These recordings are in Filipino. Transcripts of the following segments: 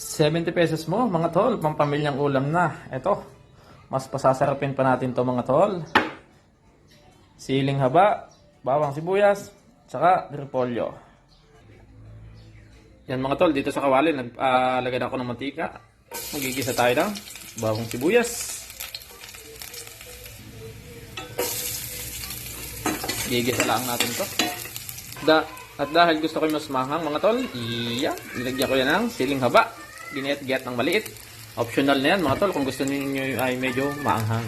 70 pesos mo, mga tol, pampamilyang ulam na. Ito, mas pasasarapin pa natin to mga tol. Siling haba, bawang sibuyas, tsaka repolyo. Yan mga tol, dito sa kawali, naglalagay ako ng mantika. Magigisa tayo ng bawang sibuyas. Gigisa lang natin to. Da, at dahil gusto ko yung mas mahang mga tol, iya, nilagyan ko yan ng siling haba. Giniyat-giyat ng maliit. Optional na yan mga tol kung gusto niyo ay medyo maanghang.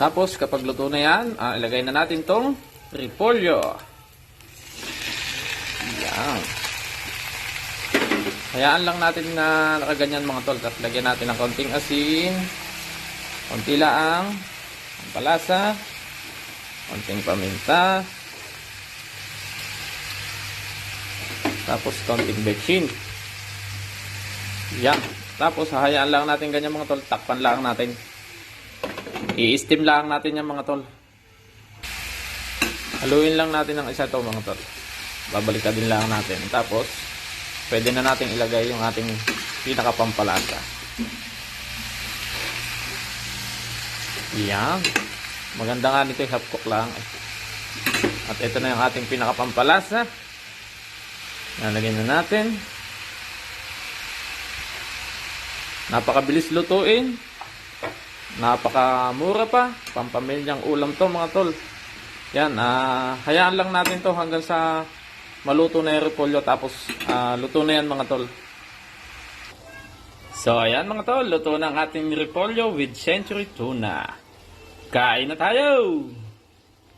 Tapos kapag luto na yan, ah, ilagay na natin tong repolyo. Yan. Hayaan lang natin na nakaganyan mga tol. Tapos lagyan natin ng konting asin. Konti laang. Ang palasa. Konting paminta. Tapos konting bechin. Yan. Tapos hahayaan lang natin ganyan mga tol. Takpan lang natin. I-steam lang natin yan mga tol. Haluin lang natin ng isa to mga tol. Babalikan din lang natin. Tapos, pwede na natin ilagay yung ating pinakapampalasa. Yan. Maganda nga nito half cook lang. At ito na yung ating pinakapampalasa. Nalagyan na natin. Napakabilis lutuin. Napakamura pa. Pampamilyang ulam to mga tol. Yan, ah, hayaan lang natin to hanggang sa maluto na yung repolyo tapos ah, luto na yan mga tol. So ayan mga tol, luto na ang ating repolyo with century tuna. Kain na tayo!